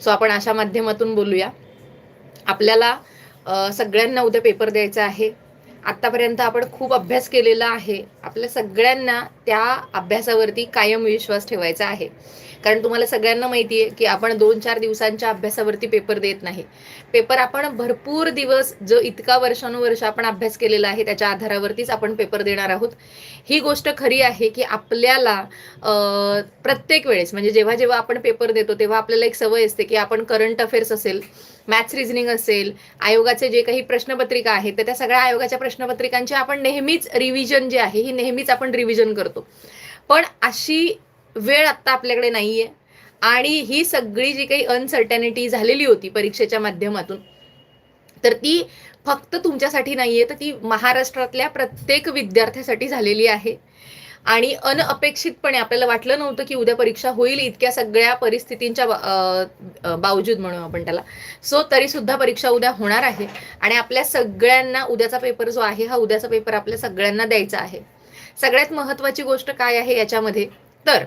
So आपण अशा माध्यमातून बोलूया. आपल्याला सगळ्यांना उद्या पेपर द्यायचा आहे. आत्तापर्यंत आपण खूप अभ्यास केलेला आहे. आपल्या सगळ्यांना त्या अभ्यासावरती कायम विश्वास ठेवायचा आहे. कारण तुम्हाला सगळ्यांना माहिती आहे की आपण दोन चार दिवसांच्या अभ्यासावरती पेपर देत नाही. पेपर आपण भरपूर दिवस जो इतका वर्षानुवर्ष आपण अभ्यास केलेला आहे त्याच्या आधारावरतीच आपण पेपर देणार आहोत. ही गोष्ट खरी आहे की आपल्याला प्रत्येक वेळेस म्हणजे जेव्हा जेव्हा आपण पेपर देतो तेव्हा आपल्याला एक सवय असते की आपण करंट अफेअर्स असेल मॅथ्स रिझनिंग असेल आयोगाचे जे काही प्रश्नपत्रिका आहेत तर त्या सगळ्या आयोगाच्या प्रश्नपत्रिकांची आपण नेहमीच रिव्हिजन जे आहे ही नेहमीच आपण रिव्हिजन करतो. पण अशी वेळ आत्ता आपल्याकडे नाहीये आणि ही सगळी जी काही अनसर्टनिटी झालेली होती परीक्षेच्या माध्यमातून तर ती फक्त तुमच्यासाठी नाहीये तर ती महाराष्ट्रातल्या प्रत्येक विद्यार्थ्यासाठी झालेली आहे. आणि अनअपेक्षितपणे आपल्याला वाटलं नव्हतं की उद्या परीक्षा होईल इतक्या सगळ्या परिस्थितींच्या बावजूद म्हणू आपण त्याला. सो तरी सुद्धा परीक्षा उद्या होणार आहे आणि आपल्या सगळ्यांना उद्याचा पेपर जो आहे हा उद्याचा पेपर आपल्या सगळ्यांना द्यायचा आहे. सगळ्यात महत्वाची गोष्ट काय आहे याच्यामध्ये? तर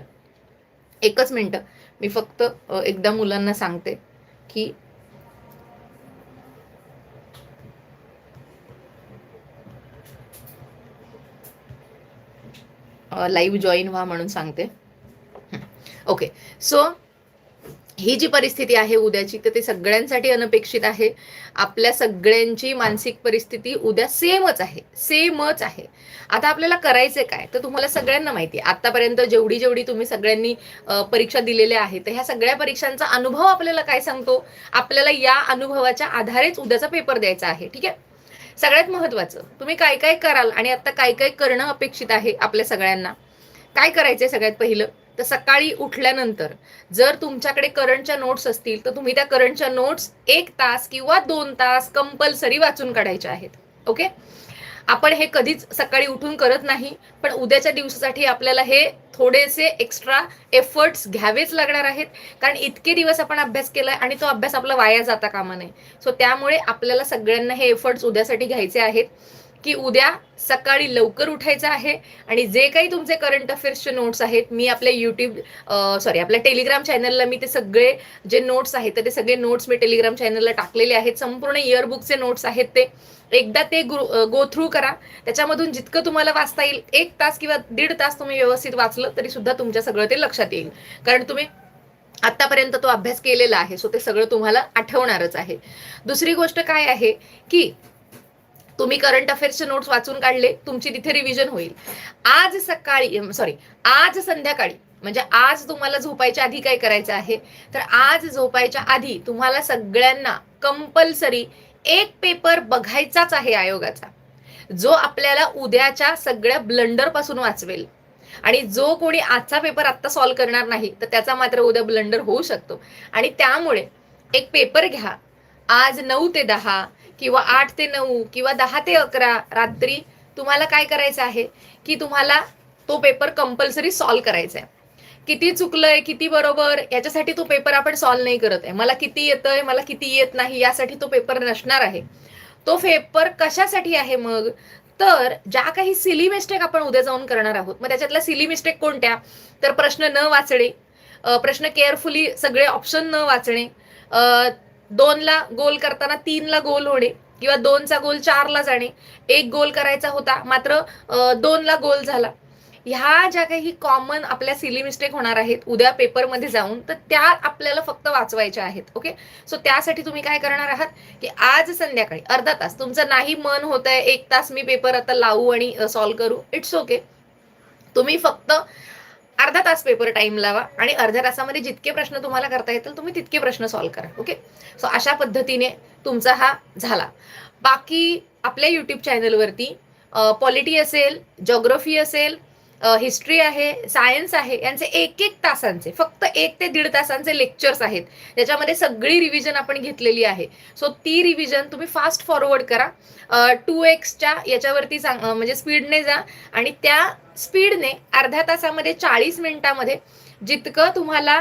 एकच मिनटं. मी फक्त एकदा मुलांना सांगते की लाईव्ह जॉईन व्हा म्हणून सांगते. ओके सो ही जी परिस्थिती आहे उद्याची तर ती सगळ्यांसाठी अनपेक्षित आहे. आपल्या सगळ्यांची मानसिक परिस्थिती उद्या सेमच आहे सेमच आहे. आता आपल्याला करायचं काय? तर तुम्हाला सगळ्यांना माहिती आहे. आतापर्यंत जेवढी जेवढी तुम्ही सगळ्यांनी परीक्षा दिलेल्या आहेत तर ह्या सगळ्या परीक्षांचा अनुभव आपल्याला काय सांगतो? आपल्याला या अनुभवाच्या आधारेच उद्याचा पेपर द्यायचा आहे ठीक आहे? सगळ्यात महत्वाचं तुम्ही काय काय कराल आणि आता काय काय करणं अपेक्षित आहे आपल्या सगळ्यांना? काय करायचंय सगळ्यात पहिलं? तर सकाळी उठल्यानंतर जर तुमच्याकडे करंटच्या नोट्स असतील तर तुम्ही त्या करंटच्या नोट्स एक तास किंवा दोन तास कंपल्सरी वाचून काढायच्या आहेत. ओके आपण हे कधीच सकाळी उठून करत नाही पण उद्याच्या दिवसासाठी आपल्याला हे थोडेसे एक्स्ट्रा एफर्ट्स घ्यावेच लागणार आहेत. कारण इतके दिवस आपण अभ्यास केलाय आणि तो अभ्यास आपला वाया जाता कामा नये. सो त्यामुळे आपल्याला सगळ्यांना हे एफर्ट्स उद्यासाठी घ्यायचे आहेत. की उद्या सकाळी लवकर उठायचं आहे आणि जे काही तुमचे करंट अफेअर्सचे नोट्स आहेत मी आपल्या युट्यूब सॉरी आपल्या टेलिग्राम चॅनलला मी ते सगळे जे नोट्स आहेत तर ते सगळे नोट्स मी टेलिग्राम चॅनलला टाकलेले आहेत. संपूर्ण इयरबुकचे नोट्स आहेत ते. एकदा ते गो थ्रू करा. त्याच्यामधून जितकं तुम्हाला वाचता येईल एक तास किंवा दीड तास तुम्ही व्यवस्थित वाचलं तरी सुद्धा तुमच्या सगळं ते लक्षात येईल. कारण तुम्ही आतापर्यंत तो अभ्यास केलेला आहे सो ते सगळं तुम्हाला आठवणारच आहे. दुसरी गोष्ट काय आहे की तुम्ही करंट अफेअर्सचे नोट्स वाचून काढले तुमची तिथे रिव्हिजन होईल. आज सकाळी सॉरी आज संध्याकाळी म्हणजे आज तुम्हाला झोपायच्या आधी काय करायचं आहे? तर आज झोपायच्या आधी तुम्हाला सगळ्यांना कंपल्सरी एक पेपर बघायचाच आहे आयोगाचा. जो आपल्याला उद्याच्या सगळ्या ब्लंडरपासून वाचवेल. आणि जो कोणी आजचा पेपर आत्ता सॉल्व्ह करणार नाही तर त्याचा मात्र उद्या ब्लंडर होऊ शकतो. आणि त्यामुळे एक पेपर घ्या. आज नऊ ते दहा किंवा आठ ते नऊ किंवा दहा ते अकरा रात्री तुम्हाला काय करायचं आहे? की तुम्हाला तो पेपर कंपल्सरी सॉल्व करायचा आहे. किती चुकलंय किती बरोबर याच्यासाठी तो पेपर आपण सॉल्व नाही करत आहे. मला किती येतंय मला किती येत नाही यासाठी तो पेपर नसणार आहे. तो पेपर कशासाठी आहे मग? तर ज्या काही सिली मिस्टेक आपण उद्या जाऊन करणार आहोत मग त्याच्यातल्या सिली मिस्टेक कोणत्या? तर प्रश्न न वाचणे प्रश्न केअरफुली सगळे ऑप्शन न वाचणे दोनला गोल करताना तीनला गोल होणे किंवा दोनचा गोल चारला जाणे. एक गोल करायचा होता मात्र दोनला गोल झाला. ह्या ज्या काही कॉमन आपल्या सिली मिस्टेक होणार आहेत उद्या पेपरमध्ये जाऊन तर त्या आपल्याला फक्त वाचवायच्या आहेत ओके सो त्यासाठी तुम्ही काय करणार आहात की आज संध्याकाळी अर्धा तास तुमचं नाही मन होत आहे एक तास मी पेपर आता लावू आणि सॉल्व्ह करू इट्स ओके तुम्ही फक्त अर्धा तास पेपर टाइम लावा आणि अर्ध्या तासामध्ये जितके प्रश्न तुम्हाला करता येतील तुम्ही तितके प्रश्न सॉल्व्ह करा ओके सो अशा पद्धतीने तुमचा हा झाला. बाकी आपल्या यूट्यूब चॅनलवरती पॉलिटी असेल जॉग्रफी असेल हिस्ट्री आहे सायन्स आहे यांचे एक एक तासांचे फक्त एक ते दीड तासांचे लेक्चर्स आहेत. त्याच्यामध्ये सगळी रिव्हिजन आपण घेतलेली आहे. सो ती रिव्हिजन तुम्ही फास्ट फॉरवर्ड करा. टू एक्सच्या याच्यावरती सांग म्हणजे स्पीडने जा आणि त्या स्पीडने अर्ध्या तासामध्ये चाळीस मिनिटामध्ये जितकं तुम्हाला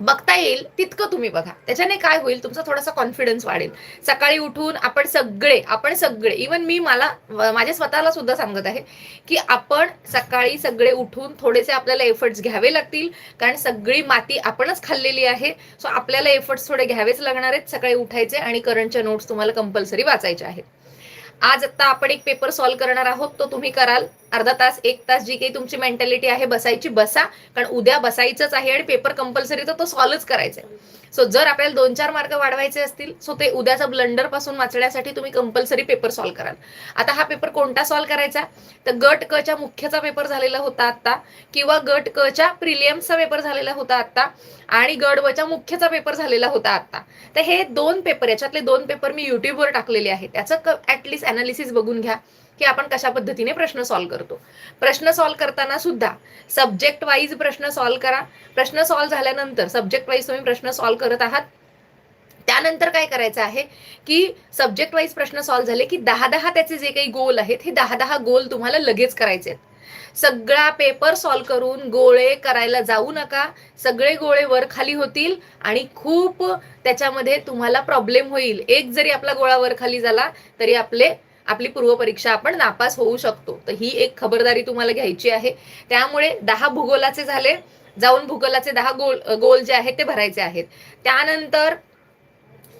बघता येईल तितकं तुम्ही बघा. त्याच्याने काय होईल तुमचा थोडासा कॉन्फिडन्स वाढेल. सकाळी उठून आपण सगळे आपण सगळे इवन मी मला माझ्या स्वतःला सुद्धा सांगत आहे की आपण सकाळी सगळे उठून थोडेसे आपल्याला एफर्ट्स घ्यावे लागतील कारण सगळी माती आपणच खाल्लेली आहे. सो आपल्याला एफर्ट्स थोडे घ्यावेच लागणार आहेत सकाळी उठायचे आणि करंटच्या नोट्स तुम्हाला कंपल्सरी वाचायच्या आहेत. आज आता आपण एक पेपर सॉल्व्ह करणार आहोत तो तुम्ही कराल. अर्धा तास एक तास जी काही तुमची मेंटॅलिटी आहे बसायची बसा. कारण उद्या बसायचंच आहे आणि पेपर कंपल्सरी तर तो सॉल्वच करायचा आहे सो जर आपल्याला दोन चार मार्क वाढवायचे असतील सो ते उद्याचा ब्लंडरपासून वाचण्यासाठी तुम्ही कंपल्सरी पेपर सॉल्व्ह कराल. आता हा पेपर कोणता सॉल्व्ह करायचा? तर गट क च्या मुख्यचा पेपर झालेला होता आत्ता किंवा गट क च्या प्रिलियम्सचा पेपर झालेला होता आत्ता आणि गड वच्या मुख्यचा पेपर झालेला होता आत्ता. तर हे दोन पेपर याच्यातले दोन पेपर मी युट्यूबवर टाकलेले आहेत. त्याचं ऍटलिस्ट अनालिसिस बघून घ्या. की आपण कशा पद्धतीने प्रश्न सॉल्व्ह करतो. प्रश्न सॉल्व्ह करताना सुद्धा सब्जेक्ट वाईज प्रश्न सॉल्व्ह करा. प्रश्न सॉल्व्ह झाल्यानंतर सब्जेक्ट वाईज तुम्ही प्रश्न सॉल्व्ह करत आहात. त्यानंतर काय करायचं आहे की सब्जेक्ट वाईज प्रश्न सॉल्व्ह झाले की दहा दहा त्याचे जे काही गोल आहेत हे दहा दहा गोल तुम्हाला लगेच करायचे आहेत. सगळा पेपर सॉल्व्ह करून गोळे करायला जाऊ नका. सगळे गोळे वर खाली होतील आणि खूप त्याच्यामध्ये तुम्हाला प्रॉब्लेम होईल. एक जरी आपला गोळा वर खाली झाला तरी आपले आपली पूर्वपरीक्षा आपण नापास होऊ शकतो. तर ही एक खबरदारी तुम्हाला घ्यायची आहे. त्यामुळे दहा भूगोलाचे झाले. जाऊन भूगोलाचे दहा गोल गोल जे आहेत ते भरायचे आहेत. त्यानंतर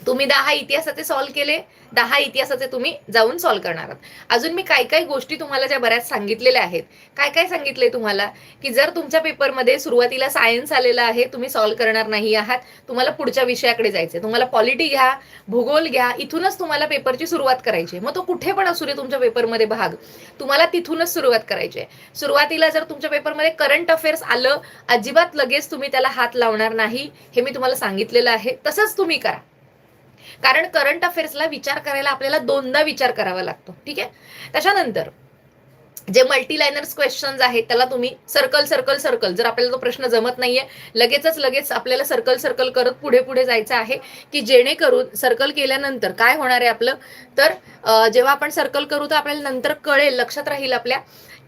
तुम्ही दहा इतिहासाचे सॉल्व्ह केले दहा इतिहासाचे तुम्ही जाऊन सॉल्व्ह करणार आहात. अजून मी काय काय गोष्टी तुम्हाला ज्या बऱ्याच सांगितलेल्या आहेत काय काय सांगितले तुम्हाला? की जर तुमच्या पेपरमध्ये सुरुवातीला सायन्स आलेला आहे तुम्ही सॉल्व्ह करणार नाही आहात तुम्हाला पुढच्या विषयाकडे जायचे तुम्हाला पॉलिटी घ्या भूगोल घ्या इथूनच तुम्हाला पेपरची सुरुवात करायची मग तो कुठे पण असू दे तुमच्या पेपरमध्ये भाग तुम्हाला तिथूनच सुरुवात करायची आहे. सुरुवातीला जर तुमच्या पेपरमध्ये करंट अफेअर्स आलं अजिबात लगेच तुम्ही त्याला हात लावणार नाही हे मी तुम्हाला सांगितलेलं आहे. तसंच तुम्ही करा. कारण करंट अफेअर्सला विचार करायला आपल्याला दोनदा विचार करावा लागतो. ठीक आहे? त्याच्यानंतर जे मल्टीलायनर्स क्वेश्चन्स आहेत त्याला तुम्ही सर्कल सर्कल सर्कल जर आपल्याला तो प्रश्न जमत नाहीये लगेचच लगेच आपल्याला सर्कल सर्कल करत पुढे पुढे जायचं आहे की जेणेकरून सर्कल केल्यानंतर काय होणार आहे आपलं? तर जेव्हा आपण सर्कल करू तर आपल्याला नंतर कळेल लक्षात राहील आपल्या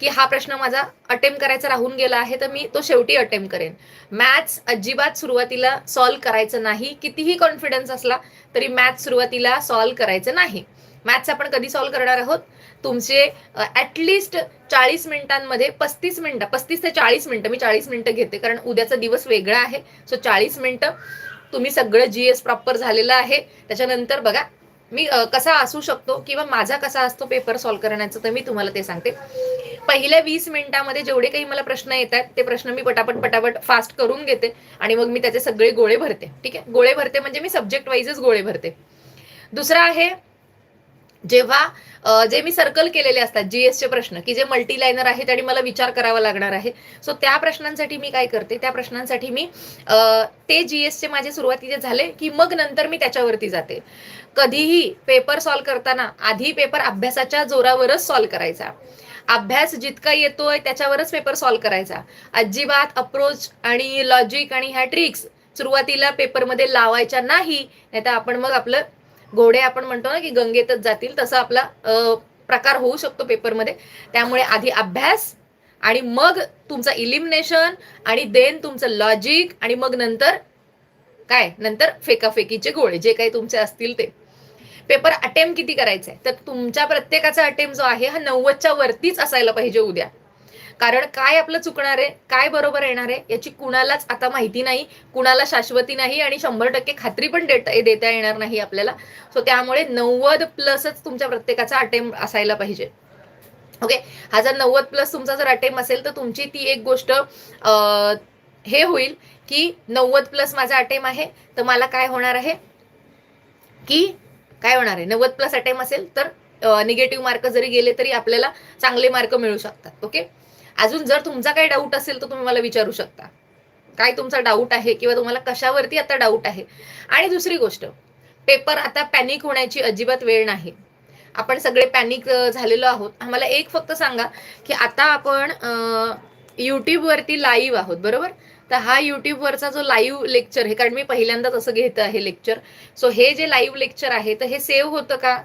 की हा प्रश्न माझा अटेम्प्ट करायचा राहून गेला आहे तर मी तो शेवटी अटेम्प्ट करेन. मॅथ्स अजिबात सुरुवातीला सॉल्व्ह करायचं नाही. कितीही कॉन्फिडन्स असला तरी मॅथ्स सुरुवातीला सॉल्व्ह करायचं नाही. मॅथ्स आपण कधी सॉल्व्ह करणार आहोत? तुमचे ॲटलिस्ट चाळीस मिनिटांमध्ये पस्तीस मिनटं पस्तीस ते चाळीस मिनटं मी चाळीस मिनटं घेते कारण उद्याचा दिवस वेगळा आहे. सो चाळीस मिनटं तुम्ही सगळं जी एस प्रॉपर झालेलं आहे. त्याच्यानंतर बघा मी कसा असू शकतो किंवा माझा कसा असतो पेपर सॉल्व्ह करण्याचं तर मी तुम्हाला ते सांगते. पहिल्या वीस मिनिटामध्ये जेवढे काही मला प्रश्न येत आहेत ते प्रश्न मी पटापट पटापट फास्ट करून घेते आणि मग मी त्याचे सगळे गोळे भरते. ठीक आहे? गोळे भरते म्हणजे मी सब्जेक्ट वाईजच गोळे भरते. दुसरा आहे जेव्हा जे मी सर्कल केलेले असतात जीएसचे प्रश्न की जे मल्टी लायनर आहेत आणि मला विचार करावा लागणार आहे. सो त्या प्रश्नांसाठी मी काय करते? त्या प्रश्नांसाठी मी ते जीएसचे माझे सुरुवातीचे झाले की मग नंतर मी त्याच्यावरती जाते. कधीही पेपर सॉल्व्ह करताना आधी पेपर अभ्यासाच्या जोरावरच सॉल्व्ह करायचा. अभ्यास जितका येतोय त्याच्यावरच पेपर सॉल्व्ह करायचा. अजिबात अप्रोच आणि लॉजिक आणि ह्या ट्रिक्स सुरुवातीला पेपरमध्ये लावायच्या नाही नाही तर आपण मग आपलं घोडे आपण म्हणतो ना की गंगेतच जातील तसा आपला प्रकार होऊ शकतो पेपरमध्ये. त्यामुळे आधी अभ्यास आणि मग तुमचं इलिमिनेशन आणि देन तुमचं लॉजिक आणि मग नंतर काय? नंतर फेकाफेकीचे गोळे जे काही तुमचे असतील ते. पेपर अटेम्प्ट किती करायचे? तर तुमच्या प्रत्येकाचा अटेम्प्ट जो आहे हा नव्वदच्या वरतीच असायला पाहिजे उद्या. कारण काय आपलं चुकणार आहे? काय बरोबर येणार आहे? याची कुणालाच आता माहिती नाही कुणाला शाश्वती नाही आणि शंभर टक्के खात्री पण देता देता येणार नाही आपल्याला. सो त्यामुळे नव्वद प्लसच तुमच्या प्रत्येकाचा अटेम्प्ट असायला पाहिजे. ओके हा जर नव्वद प्लस तुमचा जर अटेम्प्ट असेल तर तुमची ती एक गोष्ट हे होईल की नव्वद प्लस माझा अटेम आहे तर मला काय होणार आहे? की काय होणार आहे? नव्वद प्लस अटेम असेल तर निगेटिव्ह मार्क जरी गेले तरी आपल्याला चांगले मार्क मिळू शकतात. ओके अजून जर तुमचा काही डाऊट असेल तर तुम्ही मला विचारू शकता. काय तुमचा डाऊट आहे किंवा तुम्हाला कशावरती आता डाऊट आहे? आणि दुसरी गोष्ट पेपर आता पॅनिक होण्याची अजिबात वेळ नाही. आपण सगळे पॅनिक झालेलो आहोत. आम्हाला एक फक्त सांगा की आता आपण यूट्यूबवरती लाईव्ह आहोत बरोबर? तर हा यूट्यूबवरचा जो लाईव्ह लेक्चर हे कारण मी पहिल्यांदाच असं घेत आहे लेक्चर सो हे जे लाईव्ह लेक्चर आहे तर हे सेव्ह होतं का?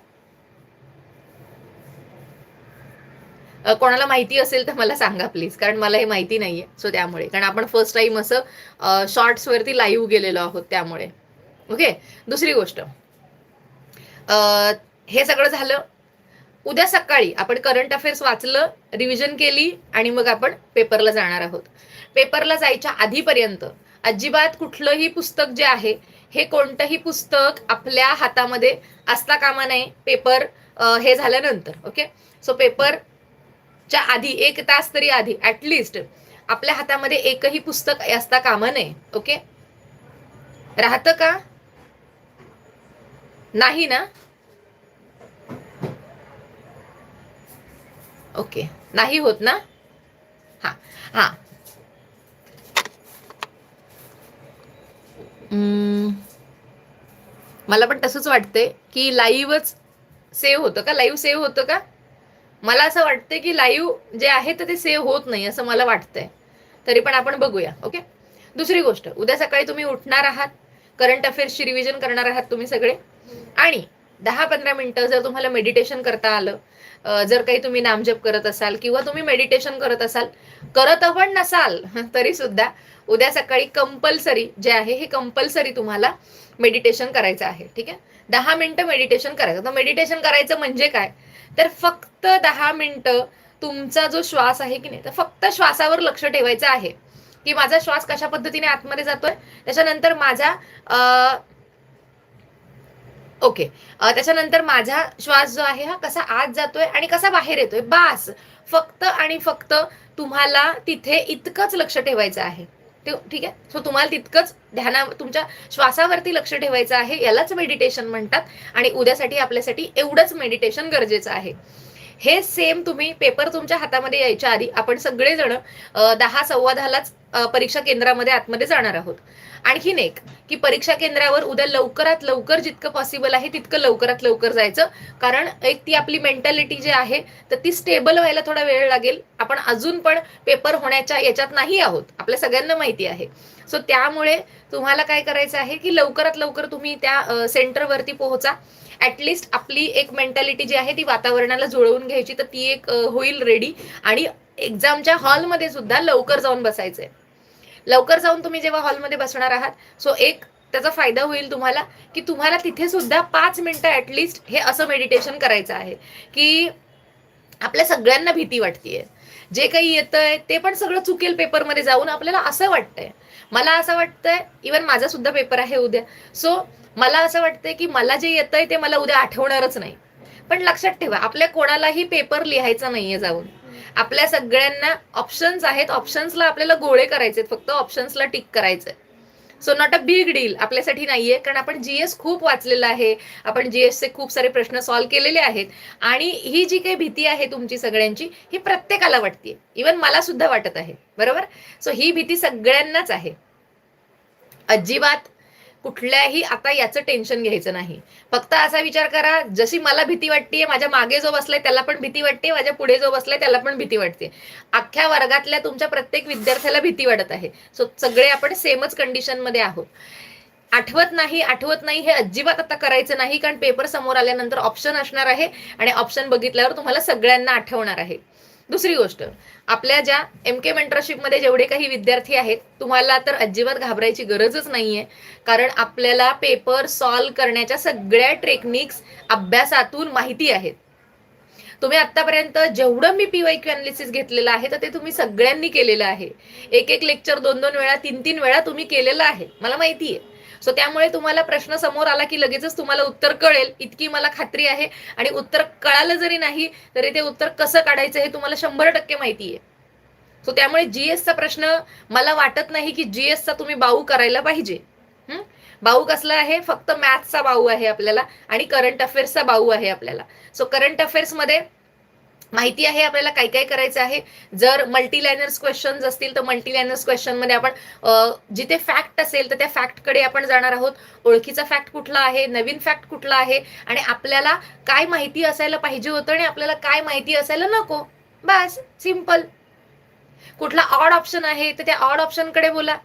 कोणाला माहिती असेल तर मला सांगा प्लीज कारण मला हे माहिती नाहीये सो त्यामुळे. कारण आपण फर्स्ट टाइम असं शॉर्ट्सवरती लाईव्ह गेलेलो आहोत त्यामुळे. ओके दुसरी गोष्ट. हे सगळं झालं. उद्या सकाळी आपण करंट अफेअर्स वाचलं रिव्हिजन केली आणि मग आपण पेपरला जाणार आहोत. पेपरला जायच्या आधीपर्यंत अजिबात कुठलंही पुस्तक जे आहे हे कोणतंही पुस्तक आपल्या हातामध्ये असता कामा नये. पेपर हे झाल्यानंतर. ओके सो पेपर च्या आधी एक तास तरी आधी ऍटलिस्ट आपल्या हातामध्ये एकही पुस्तक असता कामा नये ओके राहतं का? नाही ना? ओके नाही होत ना? हा हा. मला पण तसंच वाटतंय की लाईव्हच सेव्ह होतं का? लाईव्ह सेव्ह होतं का? मला असं वाटतंय की लाईव्ह जे आहे तर ते सेव्ह होत नाही असं मला वाटतंय. तरी पण आपण बघूया ओके दुसरी गोष्ट उद्या सकाळी तुम्ही उठणार आहात करंट अफेअर्सची रिव्हिजन करणार आहात तुम्ही सगळे. आणि दहा पंधरा मिनिटं जर तुम्हाला मेडिटेशन करता आलं जर काही तुम्ही नामजप करत असाल किंवा तुम्ही मेडिटेशन करत असाल करत पण नसाल तरी सुद्धा उद्या सकाळी कंपल्सरी जे आहे हे कंपल्सरी तुम्हाला मेडिटेशन करायचं आहे ठीक आहे? दहा मिनिटं मेडिटेशन करायचं. तर मेडिटेशन करायचं म्हणजे काय? तर फक्त दहा मिनटं तुमचा जो श्वास आहे की नाही तर फक्त श्वासावर लक्ष ठेवायचं आहे. की माझा श्वास कशा पद्धतीने आतमध्ये जातोय त्याच्यानंतर माझा ओके. त्याच्यानंतर माझा श्वास जो आहे हा कसा आत जातोय आणि कसा बाहेर येतोय. बास. फक्त आणि फक्त तुम्हाला तिथे इतकंच लक्ष ठेवायचं आहे. ठीक आहे. सो तुम्हाला तितकंच ध्याना तुमच्या श्वासावरती लक्ष ठेवायचं आहे यालाच मेडिटेशन म्हणतात. आणि उद्यासाठी आपल्यासाठी एवढंच मेडिटेशन गरजेचं आहे. हे सेम तुम्ही पेपर तुमच्या हातामध्ये यायच्या आधी आपण सगळेजण दहा सव्वा दहालाच परीक्षा केंद्रामध्ये आतमध्ये जाणार आहोत. आणखीन एक की परीक्षा केंद्रावर उद्या लवकरात लवकर जितकं पॉसिबल आहे तितकं लवकरात लवकर जायचं. कारण एक ती आपली मेंटॅलिटी जी आहे तर ती स्टेबल व्हायला थोडा वेळ लागेल. आपण अजून पण पेपर होण्याच्या याच्यात नाही आहोत. आपल्या सगळ्यांना माहिती आहे. सो त्यामुळे तुम्हाला काय करायचं आहे की लवकरात लवकर तुम्ही त्या सेंटरवरती पोहोचा. ऍटलिस्ट आपली एक मेंटॅलिटी जी आहे ती वातावरणाला जुळवून घ्यायची. तर ती एक होईल रेडी आणि एक्झामच्या हॉलमध्ये सुद्धा लवकर जाऊन बसायचंय. लवकर जाऊन तुम्ही जेव्हा हॉलमध्ये बसणार आहात सो एक त्याचा फायदा होईल तुम्हाला की तुम्हाला तिथे सुद्धा पाच मिनटं ॲटलिस्ट हे असं मेडिटेशन करायचं आहे की आपल्या सगळ्यांना भीती वाटतेय. जे काही येतंय ते पण सगळं चुकेल पेपरमध्ये जाऊन आपल्याला असं वाटतंय. मला असं वाटतंय इवन माझा सुद्धा पेपर आहे उद्या. सो मला असं वाटतंय की मला जे येतंय ते मला उद्या आठवणारच नाही. पण लक्षात ठेवा आपल्या कोणालाही पेपर लिहायचा नाहीये जाऊन. आपल्या सगळ्यांना ऑप्शन्स आहेत. ऑप्शन्सला आपल्याला गोळे करायचे फक्त ऑप्शन्सला टिक करायचंय. So not a big deal आपल्यासाठी नाहीये. कारण आपण जीएस खूप वाचलेलं आहे. आपण जीएसचे खूप सारे प्रश्न सॉल्व्ह केलेले आहेत. आणि ही जी काही भीती आहे तुमची सगळ्यांची ही प्रत्येकाला वाटते इवन मला सुद्धा वाटत आहे. बरोबर? सो ही भीती सगळ्यांनाच आहे. अजिबात कुठल्याही आता याचं टेन्शन घ्यायचं नाही. फक्त असा विचार करा जशी मला भीती वाटते माझ्या मागे जो बसलाय त्याला पण भीती वाटते. माझ्या पुढे जो बसलाय त्याला पण भीती वाटते. अख्ख्या वर्गातल्या तुमच्या प्रत्येक विद्यार्थ्याला भीती वाटत आहे. सो सगळे आपण सेमच कंडिशनमध्ये आहोत. आठवत नाही आठवत नाही हे अजिबात आता करायचं नाही कारण पेपर समोर आल्यानंतर ऑप्शन असणार आहे. आणि ऑप्शन बघितल्यावर तुम्हाला सगळ्यांना आठवणार आहे. दुसरी गोष्ट आपल्या ज्या एम के मध्ये जेवढे काही विद्यार्थी आहेत तुम्हाला तर अजिबात घाबरायची गरजच नाहीये. कारण आपल्याला पेपर सॉल्व करण्याच्या सगळ्या टेक्निक्स अभ्यासातून माहिती आहेत. तुम्ही आतापर्यंत जेवढं मी पीवाय क्यू अनालिसिस घेतलेलं आहे तर ते तुम्ही सगळ्यांनी केलेलं आहे. एक एक लेक्चर दोन दोन वेळा तीन तीन वेळा तुम्ही केलेलं आहे. मला माहिती आहे सो त्यामुळे तुम्हाला प्रश्न समोर आला की लगेचच तुम्हाला उत्तर कळेल. इतकी मला खात्री आहे. आणि उत्तर कळालं जरी नाही तरी ते उत्तर कसं काढायचं हे तुम्हाला शंभर टक्के माहिती आहे. सो त्यामुळे जीएसचा प्रश्न मला वाटत नाही की जीएसचा तुम्ही बाऊ करायला पाहिजे. बाऊ कसला आहे? फक्त मॅथ्सचा बाऊ आहे आपल्याला आणि करंट अफेअर्सचा बाऊ आहे आपल्याला. सो करंट अफेअर्समध्ये माहिती आहे आपल्याला काय काय करायचं आहे. जर मल्टीलायनर्स क्वेश्चन्स असतील तर मल्टीलायनर्स क्वेश्चनमध्ये आपण जिथे फॅक्ट असेल तर त्या फॅक्टकडे आपण जाणार आहोत. ओळखीचा फॅक्ट कुठला आहे नवीन फॅक्ट कुठला आहे आणि आपल्याला काय माहिती असायला पाहिजे होतं आणि आपल्याला काय माहिती असायला नको. बस सिंपल कुठला ऑड ऑप्शन आहे तर त्या ऑड ऑप्शनकडे बोला.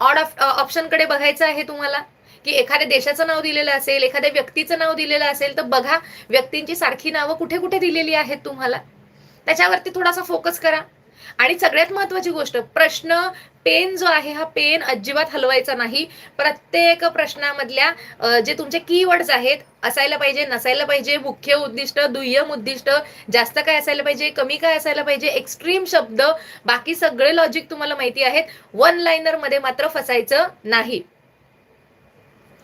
ऑड ऑप्शनकडे बघायचं आहे तुम्हाला. की एखाद्या देशाचं नाव दिलेलं असेल एखाद्या व्यक्तीचं नाव दिलेलं असेल तर बघा व्यक्तींची सारखी नावं कुठे कुठे दिलेली आहेत तुम्हाला. त्याच्यावरती थोडासा फोकस करा. आणि सगळ्यात महत्वाची गोष्ट प्रश्न पेन जो आहे हा पेन अजिबात हलवायचा नाही. प्रत्येक प्रश्नामधल्या जे तुमचे कीवर्ड्स आहेत असायला पाहिजे नसायला पाहिजे मुख्य उद्दिष्ट दुय्यम उद्दिष्ट जास्त काय असायला पाहिजे कमी काय असायला पाहिजे एक्स्ट्रीम शब्द बाकी सगळे लॉजिक तुम्हाला माहिती आहेत. वन लाईनरमध्ये मात्र फसायचं नाही.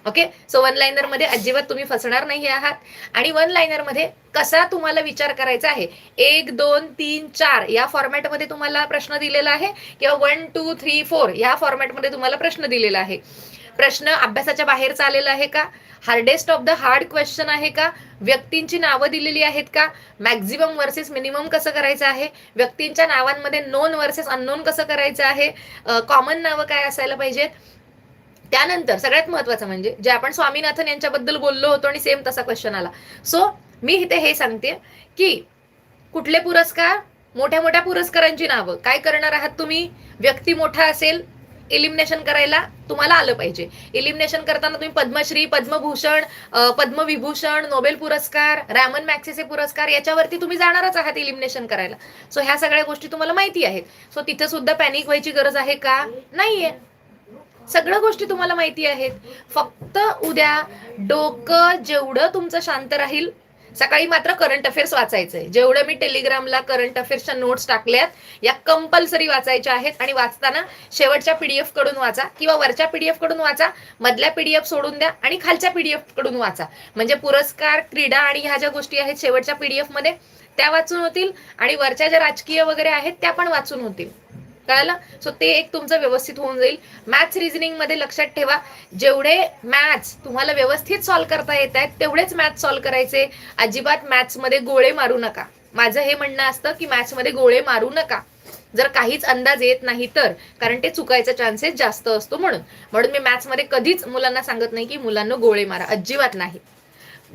ओके सो वन लाईनरमध्ये अजिबात तुम्ही फसणार नाही आहात. आणि वन लाईनरमध्ये कसा तुम्हाला विचार करायचा आहे? एक दोन तीन चार या फॉर्मॅटमध्ये तुम्हाला प्रश्न दिलेला आहे? किंवा वन टू थ्री फोर या फॉर्मॅटमध्ये तुम्हाला प्रश्न दिलेला आहे? प्रश्न अभ्यासाच्या बाहेर चाललेला आहे का? Hardest of the hard question आहे का? व्यक्तींची नावं दिलेली आहेत का? मॅक्झिमम वर्सेस मिनिमम कसं करायचं आहे? व्यक्तींच्या नावांमध्ये नोन वर्सेस अननोन कसं करायचं आहे? कॉमन नावं काय असायला पाहिजेत? त्यानंतर सगळ्यात महत्वाचं म्हणजे जे आपण स्वामीनाथन यांच्याबद्दल बोललो होतो आणि सेम तसा क्वेश्चन आला. सो मी इथे हे सांगते की कुठले पुरस्कार मोठ्या मोठ्या पुरस्कारांची नावं. काय करणार आहात तुम्ही? व्यक्ती मोठा असेल इलिमिनेशन करायला तुम्हाला आलं पाहिजे. इलिमिनेशन करताना तुम्ही पद्मश्री पद्मभूषण पद्मविभूषण नोबेल पुरस्कार रॅमन मॅक्सेसे पुरस्कार याच्यावरती तुम्ही जाणारच आहात इलिमिनेशन करायला. सो ह्या सगळ्या गोष्टी तुम्हाला माहिती आहेत. सो तिथे सुद्धा पॅनिक व्हायची गरज आहे का? नाहीये. सगळ्या गोष्टी तुम्हाला माहिती आहेत. फक्त उद्या डोकं जेवढं तुमचं शांत राहील सकाळी मात्र करंट अफेअर्स वाचायचंय. जेवढं मी टेलिग्रामला करंट अफेअर्सच्या नोट्स टाकल्यात या कंपल्सरी वाचायच्या आहेत आणि वाचताना शेवटच्या पीडीएफकडून वाचा किंवा वरच्या पीडीएफकडून वाचा मधल्या पीडीएफ सोडून द्या आणि खालच्या पीडीएफकडून वाचा. म्हणजे पुरस्कार क्रीडा आणि ह्या ज्या गोष्टी आहेत शेवटच्या पीडीएफमध्ये त्या वाचून होतील आणि वरच्या ज्या राजकीय वगैरे आहेत त्या पण वाचून होतील. कळालं? सो ते एक तुमचं व्यवस्थित होऊन जाईल. मॅथ्स रिझनिंगमध्ये लक्षात ठेवा. जेवढे मॅथ्स तुम्हाला व्यवस्थित सॉल्व्ह करता येत आहेत तेवढेच मॅथ्स सॉल्व्ह करायचे. अजिबात मॅथ्समध्ये गोळे मारू नका. माझं हे म्हणणं असतं की मॅथ्समध्ये गोळे मारू नका. जर काहीच अंदाज येत नाही तर कारण ते चुकायचा चान्सेस जास्त असतो म्हणून. म्हणून मी मॅथ्समध्ये कधीच मुलांना सांगत नाही की मुलांना गोळे मारा. अजिबात नाही.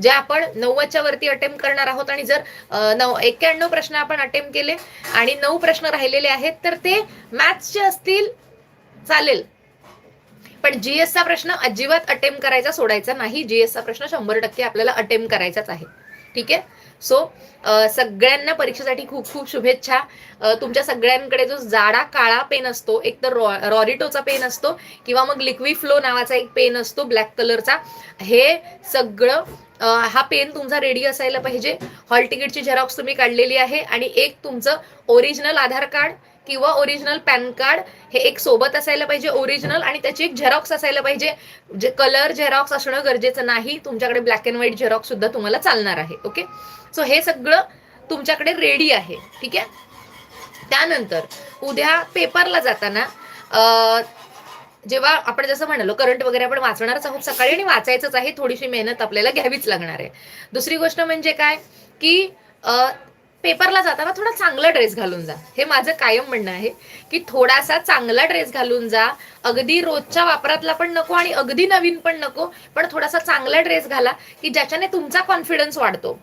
जे आपण नव्वदच्या वरती अटेम्प्ट करणार आहोत आणि जर नऊ एक्क्याण्णव प्रश्न आपण अटेम्प्ट केले आणि नऊ प्रश्न राहिलेले आहेत तर ते मॅथ्सचे असतील चालेल. पण जीएसचा प्रश्न अजिबात अटेम्प्ट करायचा सोडायचा नाही. जीएसचा प्रश्न शंभर टक्के आपल्याला अटेम्प्ट करायचाच आहे. ठीक आहे? सो सगळ्यांना परीक्षेसाठी खूप खूप शुभेच्छा. तुमच्या सगळ्यांकडे जो जाडा काळा पेन असतो एक तर रॉ रॉरिटोचा पेन असतो किंवा मग लिक्विड फ्लो नावाचा एक पेन असतो ब्लॅक कलरचा. हे सगळं हा पेन तुमचा रेडी असायला पाहिजे. हॉल तिकीटची झेरॉक्स तुम्ही काढलेली आहे आणि एक तुमचं ओरिजिनल आधार कार्ड किंवा ओरिजिनल पॅन कार्ड हे एक सोबत असायला पाहिजे ओरिजिनल आणि त्याची एक झेरॉक्स असायला पाहिजे. जे कलर झेरॉक्स असणं गरजेचं नाही तुमच्याकडे ब्लॅक अँड व्हाईट झेरॉक्स सुद्धा तुम्हाला चालणार आहे ओके सो हे सगळं तुमच्याकडे रेडी आहे ठीक आहे? त्यानंतर उद्या पेपरला जाताना जेव्हा आपण जसं म्हणालो करंट वगैरे आपण वाचणारच आहोत सकाळी आणि वाचायचंच आहे थोडीशी मेहनत आपल्याला घ्यावीच लागणार आहे. दुसरी गोष्ट म्हणजे काय? की पेपरला जाताना थोडा चांगला ड्रेस घालून जा. हे माझं कायम म्हणणं आहे की थोडासा चांगला ड्रेस घालून जा. अगदी रोजच्या वापरातला पण नको आणि अगदी नवीन पण नको पण थोडासा चांगला ड्रेस घाला की ज्याच्याने तुमचा कॉन्फिडन्स वाढतो.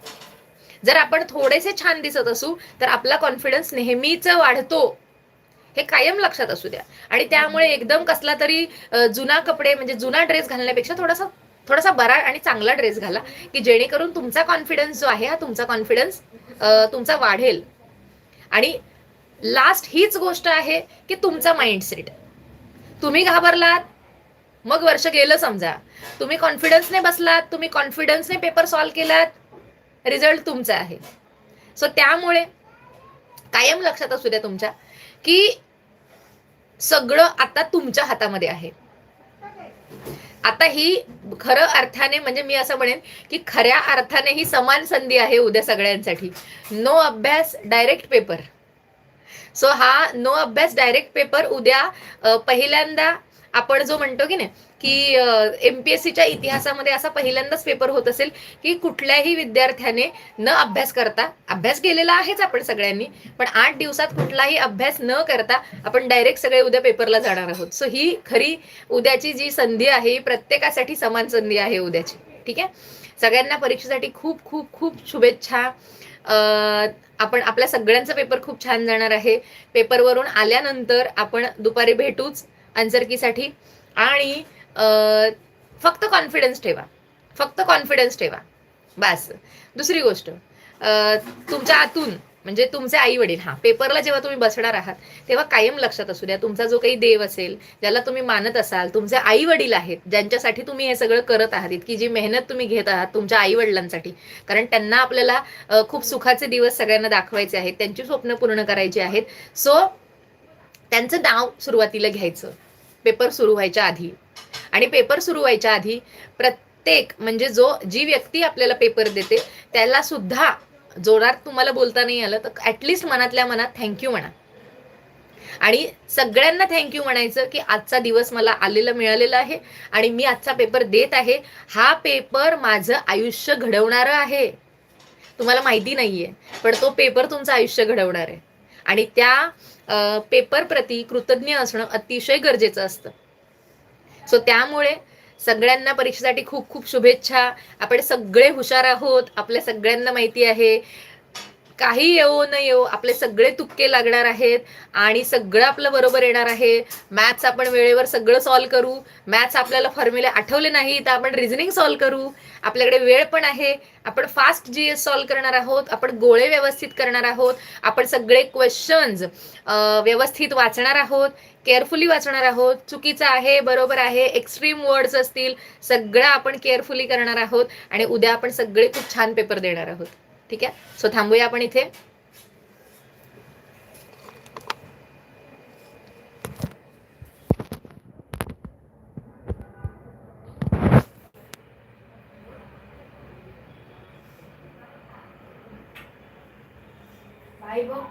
जर आपण थोडेसे छान दिसत असू तर आपला कॉन्फिडन्स नेहमीच वाढतो. हे कायम लक्षात असू द्या. आणि त्यामुळे एकदम कसला तरी जुना कपडे म्हणजे जुना ड्रेस घालण्यापेक्षा थोडासा थोडासा बरा आणि चांगला ड्रेस घाला की जेणेकरून तुमचा कॉन्फिडन्स जो आहे हा तुमचा कॉन्फिडन्स तुमचा वाढेल. आणि लास्ट हीच गोष्ट आहे की तुमचा माइंडसेट तुम्ही घाबरलात मग वर्ष गेलं समजा. तुम्ही कॉन्फिडन्सने बसलात तुम्ही कॉन्फिडन्सने पेपर सॉल्व्ह केलात रिझल्ट तुमचा आहे. सो त्यामुळे कायम लक्षात असू द्या तुमच्या की सगळं आता तुमच्या हातामध्ये आहे. आता ही खरं अर्थाने म्हणजे मी असं म्हणेन की खऱ्या अर्थाने ही समान संधी आहे उद्या सगळ्यांसाठी. नो अभ्यास डायरेक्ट पेपर सो हा नो अभ्यास डायरेक्ट पेपर उद्या पहिल्यांदा आपण जो म्हणतो की नाही की एमपीएससीच्या इतिहासामध्ये असा पहिल्यांदाच पेपर होत असेल की कुठल्याही विद्यार्थ्याने न अभ्यास करता अभ्यास केलेला आहेच आपण सगळ्यांनी पण आठ दिवसात कुठलाही अभ्यास न करता आपण डायरेक्ट सगळे उद्या पेपरला जाणार आहोत. सो ही खरी उद्याची जी संधी आहे ही प्रत्येकासाठी समान संधी आहे उद्याची. ठीक आहे? सगळ्यांना परीक्षेसाठी खूप खूप खूप शुभेच्छा. आपण आपल्या सगळ्यांचा पेपर खूप छान जाणार आहे. पेपरवरून आल्यानंतर आपण दुपारी भेटूच. आन्सर आणि फक्त कॉन्फिडन्स ठेवा. फक्त कॉन्फिडन्स ठेवा. बस. दुसरी गोष्ट तुमच्या आतून म्हणजे तुमचे आई वडील हा पेपरला जेव्हा तुम्ही बसणार आहात तेव्हा कायम लक्षात असू द्या तुमचा जो काही देव असेल ज्याला तुम्ही मानत असाल तुमचे आई वडील आहेत ज्यांच्यासाठी तुम्ही हे सगळं करत आहात इतकी जी मेहनत तुम्ही घेत आहात तुमच्या आई वडिलांसाठी कारण त्यांना आपल्याला खूप सुखाचे दिवस सगळ्यांना दाखवायचे आहेत त्यांची स्वप्न पूर्ण करायची आहेत. सो त्यांचं नाव सुरुवातीला घ्यायचं. पेपर सुरू व्हायच्या आधी. आणि पेपर सुरू व्हायच्या आधी प्रत्येक म्हणजे जो जी व्यक्ती आपल्याला पेपर देते त्याला सुद्धा जोरात तुम्हाला बोलता नाही आलं तर ॲटलिस्ट मनातल्या मनात थँक्यू म्हणा. आणि सगळ्यांना थँक्यू म्हणायचं की आजचा दिवस मला आलेला मिळालेला आहे आणि मी आजचा पेपर देत आहे. हा पेपर माझं आयुष्य घडवणारं आहे. तुम्हाला माहिती नाहीये पण तो पेपर तुमचं आयुष्य घडवणार आहे. आणि त्या पेपर प्रती कृतज्ञ असणं अतिशय गरजेचं असतं. सो त्यामुळे सगळ्यांना परीक्षेसाठी खूप खूप शुभेच्छा. आपण सगळे हुशार आहोत. आपल्या सगळ्यांना माहिती आहे. काही येवो न येवो आपले सगळे तुक्के लागणार आहेत आणि सगळं आपलं बरोबर येणार आहे. मॅथ्स आपण वेळेवर सगळं सॉल्व्ह करू. मॅथ्स आपल्याला फॉर्म्युले आठवले नाही तर आपण रिझनिंग सॉल्व्ह करू. आपल्याकडे वेळ पण आहे. आपण फास्ट जी एस सॉल्व्ह करणार आहोत. आपण गोळे व्यवस्थित करणार आहोत. आपण सगळे क्वेश्चन्स व्यवस्थित वाचणार आहोत. केअरफुली वाचणार आहोत. चुकीचं आहे बरोबर आहे. एक्स्ट्रीम वर्ड्स असतील. सगळं आपण केअरफुली करणार आहोत. आणि उद्या आपण सगळे खूप छान पेपर देणार आहोत. ठीक आहे? सो थांबूया आपण इथे. बाय बघ